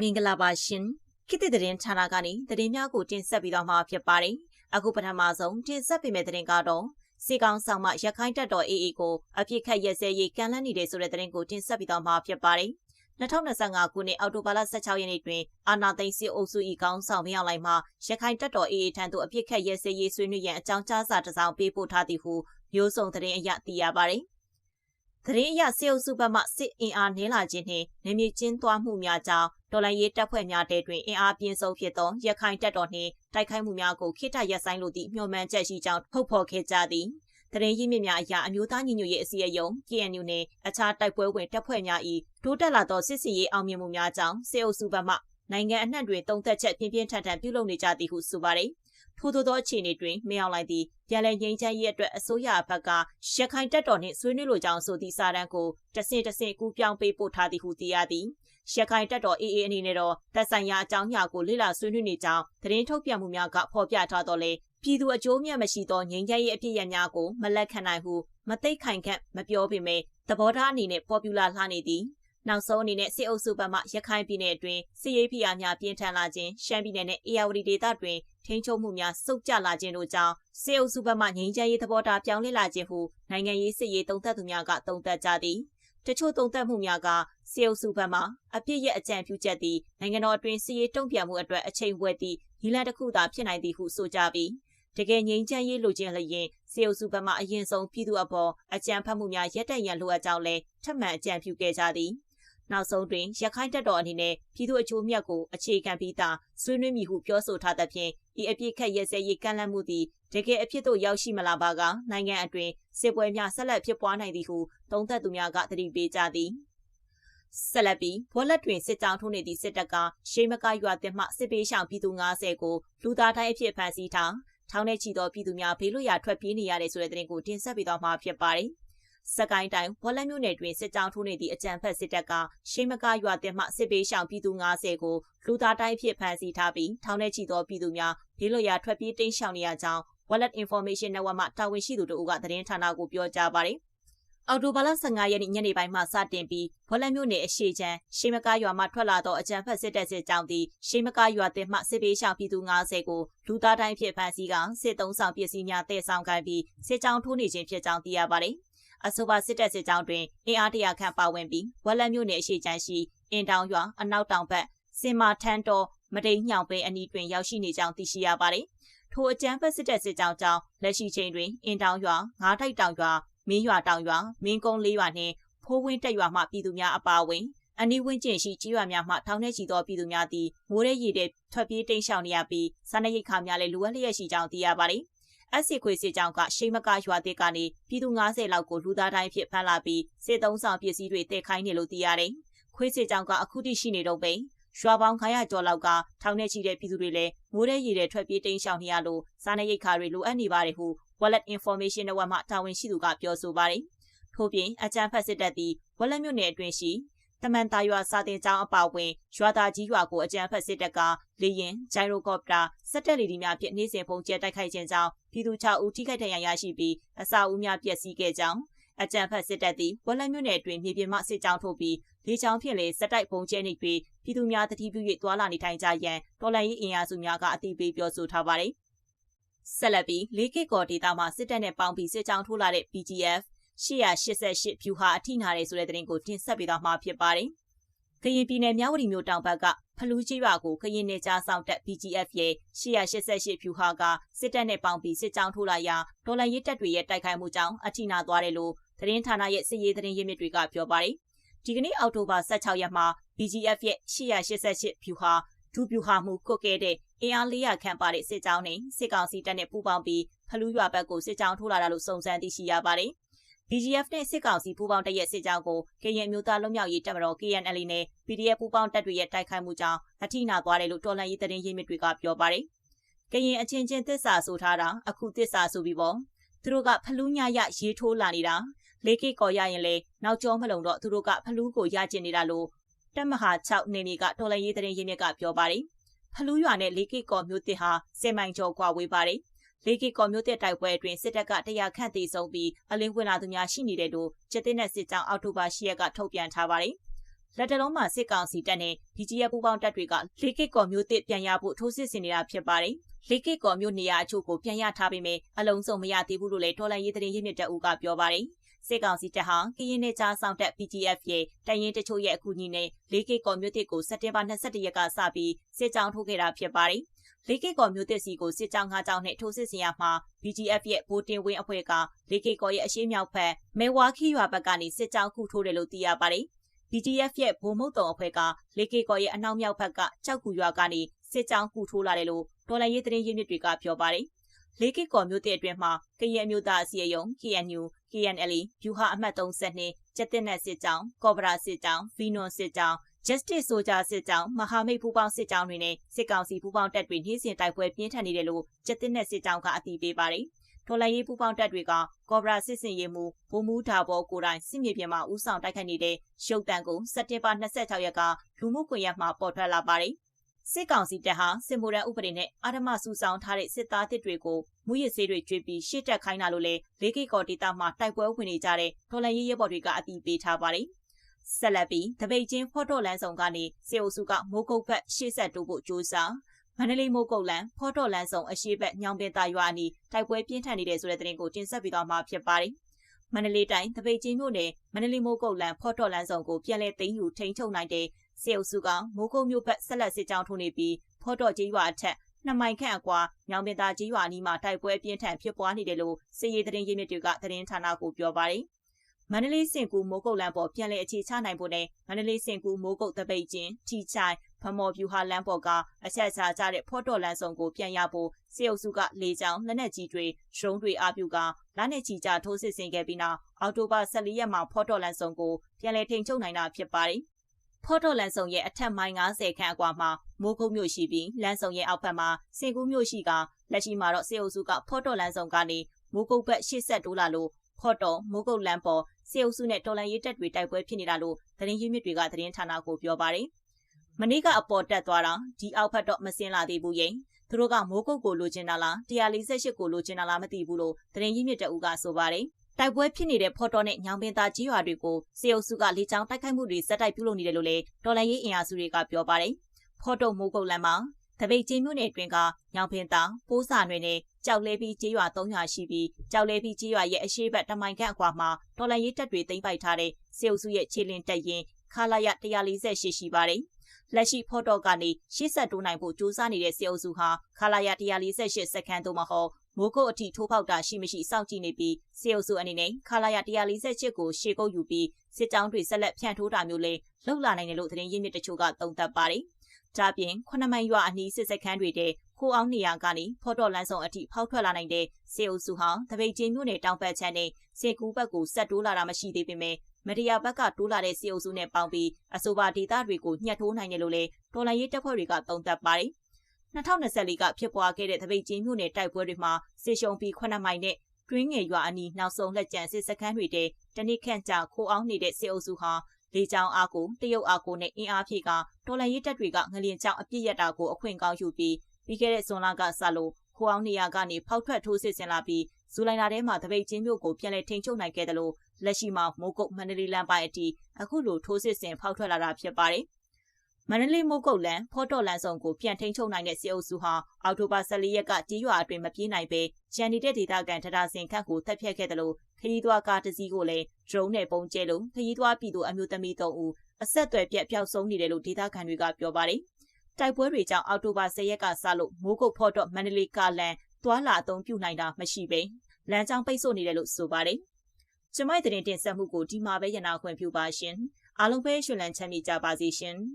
မင်္ဂလာပါရှင်ခေတ်သစ်သတင်းဌာနကနေသတင်းများကိုတင်ဆက်ပေးသွားမှာဖြစ်ပါတယ်အခုပထမဆုံးတင်ဆက်ပေးမယ့်သတင်းကတော့စီကောင်ဆောင်မှရခိုင်တပ်တော် AA ကိုအပြစ်ခတ်ရဲစဲရေးကန်လန်းနေတဲ့ဆိုတဲ့သတင်းကိုတင်ဆက်ပေးသွားမှာဖြစ်ပါတယ်2025ခုနှစ်အောက်တိုဘာလ16ရက်နေ့တွင်အာနာသိန်းစစ်အုပ်စု၏ကောင်းဆောင်မရောက်လိုက်မှရခိုင်တပ်တော် AA ထံသို့အပြစ်ခတ်ရဲစဲရေးဆွေးနွေးရန်အကြောင်းကြားစာတစ်စောင်ပေးပို့ထားသည်ဟုမျိုးစုံသတင်းအရသိရပါတယ် သတင်းအရစေအုပ်စုဘက်မှစစ်အင်အားနည်းလာခြင်းနှင့်နေမြေကျင်းသွားမှုများကြောင့်တော်လိုင်းရေးတပ်ဖွဲ့များတဲတွင်အင်အားပြင်းဆုံးဖြစ်သောရခိုင်တပ်တော်နှင့်တိုက်ခိုက်မှုများကိုခိတရက်ဆိုင်လိုသည့်မျှော်မှန်းချက်ရှိကြောင်းထုတ်ဖော်ခဲ့ကြသည်သတင်းရင်းမြစ်များအရာအမျိုးသားညီညွတ်ရေးအစည်းအရုံး KNU နှင့်အခြားတိုက်ပွဲဝင်တပ်ဖွဲ့များ၏တိုးတက်လာသောစစ်စင်ရေးအောင်မြင်မှုများကြောင့်စေအုပ်စုဘက်မှနိုင်ငံအနှံ့တွင်တုံသက်ချက်ပြင်းပြင်းထန်ထန်ပြုလုပ်နေကြသည်ဟုဆိုပါတယ် ထို့သောသောအခြေအနေတွင်မင်းအောင်လှိုင်သည်ပြန်လည်ငြိမ်းချမ်းရေးအတွက်အစိုးရဘက်ကရခိုင်တပ်တော်နှင့်ဆွေးနွေးလိုကြောင်းဆိုသည့်စာတမ်းကိုတဆင့်တဆင့်ကူးပြောင်းပေးပို့ထားသည်ဟုသိရသည်ရခိုင်တပ်တော် AA အနေနဲ့တော့တပ်ဆိုင်ရာအကြောင်းအရာကိုလေ့လာဆွေးနွေးနေကြောင်းသတင်းထုတ်ပြန်မှုများကဖော်ပြထားတော့လေပြည်သူအကျိုးမြတ်မရှိသောငြိမ်းချမ်းရေးအပြည့်ရများကိုမလက်ခံနိုင်ဟုမသိခိုင်ခန့်မပြောပေမဲ့သဘောထားအနေနဲ့ပေါ်ပူလာလှနေသည် နောက်ဆုံးအနေနဲ့စစ်အုပ်စုဘက်မှရခိုင်ပြည်နယ်အတွင်းစစ်ရေးဖိအားများပြင်းထန်လာခြင်းရှမ်းပြည်နယ်နဲ့အေရဝတီဒေသတွင်ထိန်းချုပ်မှုများစုပ်ကျလာခြင်းတို့ကြောင့်စစ်အုပ်စုဘက်မှငြိမ်းချမ်းရေးသဘောထားပြောင်းလဲလာခြင်းဟုနိုင်ငံရေးစစ်ရေးတုံ့တက်သူများကတုံ့တက်ကြသည်တချို့တုံ့တက်မှုများကစေအုပ်စုဘက်မှအပြစ်ရဲ့အကြံပြုချက်သည်နိုင်ငံတော်အတွင်းစီရေးတုံ့ပြန်မှုအတွက်အချိန်ဝက်သည့်ဒီလန်တစ်ခုသာဖြစ်နိုင်သည်ဟုဆိုကြပြီးတကယ်ငြိမ်းချမ်းရေးလိုချင်လျင်စေအုပ်စုဘက်မှအရင်ဆုံးပြည်သူအပေါ်အကြံဖတ်မှုများရက်တန့်ရန်လိုအပ်ကြောင်းလဲထပ်မံအကြံပြုခဲ့ကြသည် နောက်ဆုံးတွင်ရခိုင်တပ်တော်အနေနဲ့ပြည်သူအချိုးမြတ်ကိုအခြေခံပြီးသားဆွေးနွေးမိဟုပြောဆိုထားသဖြင့်ဤအပြစ်ခတ်ရဲစဲရေးကန့်လန့်မှုသည်တကယ်အဖြစ်သို့ရောက်ရှိမလာပါကနိုင်ငံအတွင်းစစ်ပွဲများဆက်လက်ဖြစ်ပွားနိုင်သည်ဟုသုံးသပ်သူများကသတိပေးကြသည်ဆက်လက်ပြီးဘောလက်တွင်စစ်ကြောင်းထိုးနေသည့်စစ်တပ်ကရှေးမကရွာတင်မှစစ်ပေးရှောင်ပြည်သူ90ကိုလူသားတိုင်းအဖြစ်ဖမ်းဆီးထားထောင်ထဲချီသောပြည်သူများဘေးလွတ်ရာထွက်ပြေးနေရတဲ့ဆိုတဲ့သတင်းကိုတင်ဆက်ပေးသွားမှာဖြစ်ပါတယ်။ စကိုင်းတိုင်းဝလက်မြို့နယ်တွင်စစ်ကြောင်းထိုးနေသည့်အကြံဖက်စစ်တပ်ကရှိမကရွာတင်မှစစ်ပေးရှောင်ပြည်သူ90ကိုလူသားတိုင်းဖြစ်ဖမ်းဆီးထားပြီးထောင်ထဲချီသောပြည်သူများဒေလိုရာထွက်ပြေးတိမ်းရှောင်နေရကြောင်း Wallet Information Network မှတာဝန်ရှိသူတို့ကသတင်းဌာနကိုပြောကြားပါတယ်။အော်တိုဘာလ15ရက်နေ့ညနေပိုင်းမှစတင်ပြီးဘောလက်မြို့နယ်အရှိချမ်းရှိမကားရွာမှထွက်လာသောအကြံဖက်စစ်တပ်စစ်ကြောင်းသည်ရှိမကားရွာတင်မှစစ်ပေးရှောင်ပြည်သူ90ကိုလူသားတိုင်းဖြစ်ဖမ်းဆီးကစစ်သုံးဆောင်ပစ္စည်းများတည်ဆောင်ခိုင်းပြီးစစ်ကြောင်းထိုးနေခြင်းဖြစ်ကြောင်းသိရပါတယ်။ အဆိုပါစစ်တပ်စစ်ကြောင်းတွင်အင်အားတရာခန့်ပါဝင်ပြီးဝက်လက်မြို့နယ်အရှိချမ်းရှိအင်တောင်ရွာအနောက်တောင်ဘက်စင်မာထန်းတော်မတိန်ညောင်ပင်အနီးတွင်ရောက်ရှိနေကြောင်းသိရှိရပါတယ်။ထိုအကြမ်းဖက်စစ်တပ်စစ်ကြောင်းကြောင့်လက်ရှိချိန်တွင်အင်တောင်ရွာငါးထိုက်တောင်ရွာမင်းရွာတောင်ရွာမင်းကုန်းလေးရွာနှင့်ဖိုးဝင်းတက်ရွာမှပြည်သူများအပါအဝင်အနီးဝန်းကျင်ရှိကြီးရွာများမှထောင်ထဲချီသောပြည်သူများသည်မိုးရဲရည်တဲ့ထွက်ပြေးတိမ်းရှောင်နေရပြီးစားနပ်ရိက္ခာများလည်းလိုအပ်လျက်ရှိကြောင်းသိရပါတယ်။ အစီခွေစစ်ကြောင်းကရှိမကရွာသေးကနေပြည်သူ90လောက်ကိုလူသားတိုင်းဖြစ်ဖမ်းလာပြီးစစ်သုံးဆောင်ပစ္စည်းတွေတည်ခိုင်းနေလို့သိရတယ်။ခွေးစစ်ကြောင်းကအခုထိရှိနေတော့ပဲရွာပေါင်း900ကျော်လောက်ကထောင်ထဲရှိတဲ့ပြည်သူတွေလည်းမိုးရဲရည်တဲ့ထွက်ပြေးတိမ်းရှောင်နေရလို့စားနပ်ရိက္ခာတွေလိုအပ်နေပါတယ်ဟု Wallet Information Network မှတာဝန်ရှိသူကပြောဆိုပါတယ်။ထို့ပြင်အကြံဖက်စစ်တပ်သည် Wallet မြို့နယ်အတွင်းရှိ တမန်တာရွာစာတင်ကျောင်းအပါအဝင်ရွာသားကြီးရွာကိုအကြမ်းဖက်စစ်တပ်ကလေရင်ဂျိုင်ရိုကော့ပတာစက်တက်လီဒီများဖြင့်နေ့စဉ်ပုံကျဲတိုက်ခိုက်ခြင်းကြောင့်ပြည်သူ6ဦးထိခိုက်ဒဏ်ရာရရှိပြီးအစာအုပ်များပျက်စီးခဲ့ကြောင်းအကြံဖက်စစ်တပ်သည်ဝက်လက်မြို့နယ်အတွင်းမြေပြင်မှစစ်ကြောင်းထုတ်ပြီးလေကြောင်းဖြင့်လည်းစက်တိုက်ပုံကျဲနေပြီးပြည်သူများတတိပြု၍တွာလာနေထိုင်ကြရန်တော်လှန်ရေးအင်အားစုများကအသိပေးပြောဆိုထားပါတယ်။ဆက်လက်ပြီးလေးကစ်ကော်ဒေတာမှာစစ်တပ်နဲ့ပေါင်းပြီးစစ်ကြောင်းထိုးလာတဲ့ PGF 888ဖြူဟာအထိနာတယ်ဆိုတဲ့သတင်းကိုတင်ဆက်ပေးသွားမှာဖြစ်ပါတယ်။ကရင်ပြည်နယ်မြဝတီမြို့တောင်ဘက်ကဖလူးကြီးရွာကိုကရင်နယ်ကြားဆောင်တက် BGF ရဲ့888ဖြူဟာကစစ်တပ်နဲ့ပေါင်းပြီးစစ်ကြောင်းထိုးလာရာဒေါ်လာရစ်တပ်တွေရဲ့တိုက်ခိုက်မှုကြောင့်အထိနာသွားတယ်လို့သတင်းဌာနရဲ့စစ်ရေးသတင်းရင်းမြစ်တွေကပြောပါတယ်။ဒီကနေ့အောက်တိုဘာ16ရက်မှာ BGF ရဲ့888ဖြူဟာဒူပြူဟာမှုကုတ်ခဲ့တဲ့အင်အား400ခန့်ပါတဲ့စစ်ကြောင်းနဲ့စစ်ကောင်စီတပ်နဲ့ပူးပေါင်းပြီးဖလူးရွာဘက်ကိုစစ်ကြောင်းထိုးလာတာလို့စုံစမ်းသိရှိရပါတယ်။ BGF နဲ့စစ်ကောင်စီပူးပေါင်းတပ်ရဲ့စစ်ကြောင်းကိုကရင်မျိုးသားလွတ်မြောက်ရေးတပ်မတော် KNL နဲ့ PDF ပူးပေါင်းတပ်တွေရဲ့တိုက်ခိုက်မှုကြောင့်အထိနာသွားတယ်လို့တော်လှန်ရေးသတင်းရင်းမြစ်တွေကပြောပါတယ်။ကရင်အချင်းချင်းသစ္စာဆိုထားတာအခုသစ္စာဆိုပြီးပေါ့သူတို့ကဖလူးညရရေးထိုးလာနေတာလေးကိကော်ရရင်လေနောက်ကျောမလုံတော့သူတို့ကဖလူးကိုရကျင်နေတာလို့တက်မဟာ6နေမီကတော်လှန်ရေးသတင်းရင်းမြစ်ကပြောပါတယ်။ဖလူးရွာနဲ့လေးကိကော်မျိုးတစ်ဟာစင်မိုင်ကျော်ကွာဝေးပါတယ်။ လေကီကော်မျိုးတဲ့တိုက်ပွဲအတွင်းစစ်တပ်ကတရားခန့်တည်ဆုံးပြီးအလင်းဝင်လာသူများရှိနေတယ်လို့ကျတဲ့နဲ့စစ်ကြောင်းအောက်တိုဘာ10ရက်ကထုတ်ပြန်ထားပါတယ်။လက်တလုံးမှာစစ်ကောင်စီတပ်နဲ့ BGF ပူးပေါင်းတပ်တွေကလေကစ်ကော်မျိုးတစ်ပြန်ရဖို့ထိုးစစ်ဆင်နေတာဖြစ်ပါတယ်။လေကစ်ကော်မျိုးနေရာအချို့ကိုပြန်ရထားပေမဲ့အလုံးစုံမရသေးဘူးလို့လည်းတော်လိုင်းရေးသတင်းရင်းမြစ်တပ်ဦးကပြောပါတယ်။စစ်ကောင်စီတပ်ဟာကရင်နယ်ကြားဆောင်တပ် PGF ရဲ့တရင်တချို့ရဲ့အကူအညီနဲ့လေကစ်ကော်မျိုးတစ်ကိုစက်တင်ဘာ22ရက်ကစပြီးစစ်ကြောင်းထိုးခဲ့တာဖြစ်ပါတယ်။ လေကစ်ကော်မျိုးတစ်စီကိုစစ်ကြောင်း၅ကြောင်းနဲ့ထိုးစစ်ဆင်ရမှာ BGF ရဲ့ဗိုလ်တင်ဝင်းအဖွဲ့ကလေကစ်ကော်ရဲ့အရှိမြောက်ဖက်မဲဝါခီရွာဘက်ကနေစစ်ကြောင်းခုထိုးတယ်လို့သိရပါတယ်။ BGF ရဲ့ဗိုလ်မုတ်တုံအဖွဲ့ကလေကစ်ကော်ရဲ့အနောက်မြောက်ဘက်ကကြောက်ကူရွာကနေစစ်ကြောင်းခုထိုးလာတယ်လို့တော်လိုင်းရေးသတင်းရင်းမြစ်တွေကပြောပါတယ်။လေကစ်ကော်မျိုးတဲ့အတွင်းမှာကရင်မျိုးသားအစည်းအရုံး KNU KNLA ဗျူဟာအမှတ်32ကျက်တင်နက်စစ်ကြောင်းကော့ဘရာစစ်ကြောင်းဗီနွန်စစ်ကြောင်း Justice Soldier စစ်ကြောင်းမဟာမိတ်ပူးပေါင်းစစ်ကြောင်းတွေနဲ့စစ်ကောင်စီပူးပေါင်းတပ်တွေနေ့စဉ်တိုက်ပွဲပြင်းထန်နေတယ်လို့ကျက်တင်နက်စစ်ကြောင်းကအတည်ပြုပါတယ်။တော်လိုင်းရေးပူးပေါင်းတပ်တွေကကော့ဘရာစစ်စင်ရေးမှုဗိုလ်မှူးဒါဘောကိုတိုင်စစ်မြေပြင်မှာဦးဆောင်တိုက်ခိုက်နေတဲ့ရုပ်တံကိုစက်တင်ဘာ26ရက်ကလူမှုကွန်ရက်မှာပေါ်ထွက်လာပါတယ်။စစ်ကောင်စီတပ်ဟာစစ်မိုးရန်ဥပဒေနဲ့အာဓမစုဆောင်ထားတဲ့စစ်သားတစ်တွေကိုမူရစ်ဆေးတွေကျွေးပြီးရှေ့တက်ခိုင်းတာလို့လေလေးကိကော်ဒေတာမှာတိုက်ပွဲဝင်နေကြတဲ့ဒေါ်လာရေးရဲဘော်တွေကအတီးပေးထားပါတယ်။ ဆက်လက်ပြီးတပိတ်ချင်းဖော့တော့လန်းဆောင်ကနေစေအိုစုကမိုးကုတ်ဘက်ရှေ့ဆက်တိုးဖို့ကြိုးစားမန္တလေးမိုးကုတ်လန်ဖော့တော့လန်းဆောင်အရှိဘက်ညောင်ပင်တာရွာအနီးတိုက်ပွဲပြင်းထန်နေတဲ့ဆိုတဲ့သတင်းကိုတင်ဆက်ပေးသွားမှာဖြစ်ပါတယ်။မန္တလေးတိုင်းတပိတ်ချင်းမြို့နယ်မန္တလေးမိုးကုတ်လန်ဖော့တော့လန်းဆောင်ကိုပြန်လည်သိမ်းယူထိန်းချုပ်နိုင်တဲ့စေအုပ်စုကမိုးကုတ်မြို့ဘက်ဆက်လက်စစ်ကြောင်းထိုးနေပြီးဖော့တော့ကျေးရွာအထက်နှစ်မိုင်ခန့်အကွာညောင်ပင်သာကျေးရွာအနီးမှာတိုက်ပွဲပြင်းထန်ဖြစ်ပွားနေတယ်လို့စစ်ရေးသတင်းရင်းမြစ်တွေကသတင်းဌာနကိုပြောပါတယ်။ မန္တလေးစင်ကူမိုးကုတ်လမ်းပေါ်ပြန်လည်အခြေချနိုင်ဖို့နဲ့မန္တလေးစင်ကူမိုးကုတ်တပိတ်ချင်းထီချိုင်ဖမော်ပြူဟာလမ်းပေါ်ကအချက်ချာကြတဲ့ဖော့တော်လမ်းဆောင်ကိုပြန်ရဖို့စေအုပ်စုကလေကြောင်းလက်နက်ကြီးတွေရုံးတွေအပြုကလက်နက်ကြီးကြထိုးစစ်ဆင်ခဲ့ပြီးနောက်အော်တိုဘာ14ရက်မှာဖော့တော်လမ်းဆောင်ကိုပြန်လည်ထိန်ချုပ်နိုင်တာဖြစ်ပါတယ်။ဖော့တော့လန်ဆောင်ရဲ့အထက်မိုင်90ခန့်အကွာမှာမိုးကုတ်မြို့ရှိပြီးလန်ဆောင်ရဲ့အောက်ဘက်မှာစင်ကူးမြို့ရှိကလက်ရှိမှာတော့စေအုပ်စုကဖော့တော့လန်ဆောင်ကနေမိုးကုတ်ဘက်ရှေ့ဆက်တိုးလာလို့ ဖော့တော့မိုးကုတ်လန်ပေါ်စေအုပ်စုနဲ့တော်လန်ရေးတပ်တွေတိုက်ပွဲဖြစ်နေတာလို့သတင်းရင်းမြစ်တွေကသတင်းဌာနကိုပြောပါတယ်။မနေ့ကအပေါ်တက်သွားတာဒီအောက်ဘက်တော့မစင်းလာသေးဘူးရင်သူတို့ကမိုးကုတ်ကိုလိုချင်တာလား148ကိုလိုချင်တာလားမသိဘူးလို့သတင်းရင်းမြစ်တအူးကဆိုပါတယ်။တိုက်ပွဲဖြစ်နေတဲ့ဖော်တော်နဲ့ညောင်ပင်သာကြီးရွာတွေကိုစေအုပ်စုကလေကြောင်းတိုက်ခိုက်မှုတွေစက်တိုက်ပြုလုပ်နေတယ်လို့လည်းတော်လိုင်းရေးအင်အားစုတွေကပြောပါတယ်။ဖော်တော်မိုးကုတ်လမ်းမှာ တပိတ်ချင်းမြို့နယ်အတွင်းကညောင်ပင်သာပိုးစာနယ်နဲ့ကြောက်လဲပြီးကြေးရွာ၃ရွာရှိပြီးကြောက်လဲပြီးကြေးရွာရဲ့အရှိတ်တမိုင်ခန့်အကွာမှာတော်လိုင်းရေးတပ်တွေသိမ်းပိုက်ထားတဲ့စေအုပ်စုရဲ့ခြေလင်းတပ်ရင်ခလာရ148ရှိပါတယ်။လက်ရှိဖော့တော့ကနေရှေ့ဆက်တိုးနိုင်ဖို့ကြိုးစားနေတဲ့စေအုပ်စုဟာခလာရ148စက္ကန့်သို့မဟုတ်မိုးကုတ်အထိထိုးပေါက်တာရှိမရှိစောင့်ကြည့်နေပြီးစေအုပ်စုအနေနဲ့ခလာရ148ကိုရှေ့ကုပ်ယူပြီးစစ်ကြောင်းတွေဆက်လက်ဖြန့်ထိုးတာမျိုးလေးလှုပ်လာနိုင်တယ်လို့သတင်းရင်းမြစ်တချို့ကသုံးသပ်ပါတယ်။ ဒါပြင်ခုနှစ်မိုင်ရွာအနီးစစ်စခန်းတွေတဲ့ခိုးအောင်နေရာကနေဖော်တော်လန်းဆောင်အထိဖောက်ထွက်လာနိုင်တဲ့စေအုပ်စုဟာတပိတ်ချင်းမြို့နယ်တောင်ဘက်ချမ်းနဲ့စေကူဘက်ကိုဆက်တိုးလာတာမရှိသေးပေမဲ့မဒီယာဘက်ကတိုးလာတဲ့စေအုပ်စုနဲ့ပေါင်းပြီးအဆိုပါဒေသတွေကိုညှက်ထိုးနိုင်တယ်လို့လည်းတော်လိုင်းရေးတပ်ဖွဲ့တွေကသုံးသပ်ပါတယ်။2024ကဖြစ်ပွားခဲ့တဲ့တပိတ်ချင်းမြို့နယ်တိုက်ပွဲတွေမှာစစ်ရှုံပြီး9မိုင်နဲ့တွင်းငယ်ရွာအနီးနောက်ဆုံးလက်ကျန်စစ်စခန်းတွေတဲ့တနစ်ခန့်ကြာခိုးအောင်နေတဲ့စစ်အုပ်စုဟာ လေကြောင်းအားကိုတရုတ်အားကိုနဲ့အင်အားဖြည့်ကတော်လန်ရေးတပ်တွေကငလျင်ကြောင်အပြစ်ရတာကိုအခွင့်ကောင်းယူပြီးပြီးခဲ့တဲ့ဇွန်လကစလို့ခိုးအောင်နေရာကနေဖောက်ထွက်ထိုးစစ်ဆင်လာပြီးဇူလိုင်လထဲမှာတပိတ်ချင်းမြို့ကိုပြန်လည်ထိန်းချုပ်နိုင်ခဲ့တယ်လို့လက်ရှိမှာမိုးကုတ်မန္တလေးလမ်းပိုင်းအထိအခုလိုထိုးစစ်ဆင်ဖောက်ထွက်လာတာဖြစ်ပါတယ် မန္တလေးမိုးကုတ်လန်ဖော့တော်လန်ဆောင်ကိုပြန်ထိန်းချုပ်နိုင်တဲ့စီအုပ်စုဟာအောက်တိုဘာ14ရက်ကကြီးရွာအတွင်းမပြေးနိုင်ပဲရန်နေတဲ့ဒေသခံထထစင်ခန့်ကိုတပ်ဖြတ်ခဲ့တယ်လို့ခရီးသွားကားတစ်စီးကိုလည်း drone နဲ့ပုံကျဲလို့ခရီးသွားပြည်သူအမျိုးသမီး3ဦးအဆက်အသွယ်ပြတ်ပျောက်ဆုံးနေတယ်လို့ဒေသခံတွေကပြောပါတယ်။တိုက်ပွဲတွေကြောင့်အောက်တိုဘာ10ရက်ကစလို့မိုးကုတ်ဖော့တော်မန္တလေးကားလန်သွာလာအုံပြုနိုင်တာမရှိပဲလမ်းကြောင်းပိတ်ဆို့နေတယ်လို့ဆိုပါတယ်။ကျမိုက်တဲ့တင်ဆက်မှုကိုဒီမှာပဲရနာခွင့်ပြုပါရှင်။ အားလုံးပဲရှင်လန်းချမ်းမြေကြပါစေရှင်။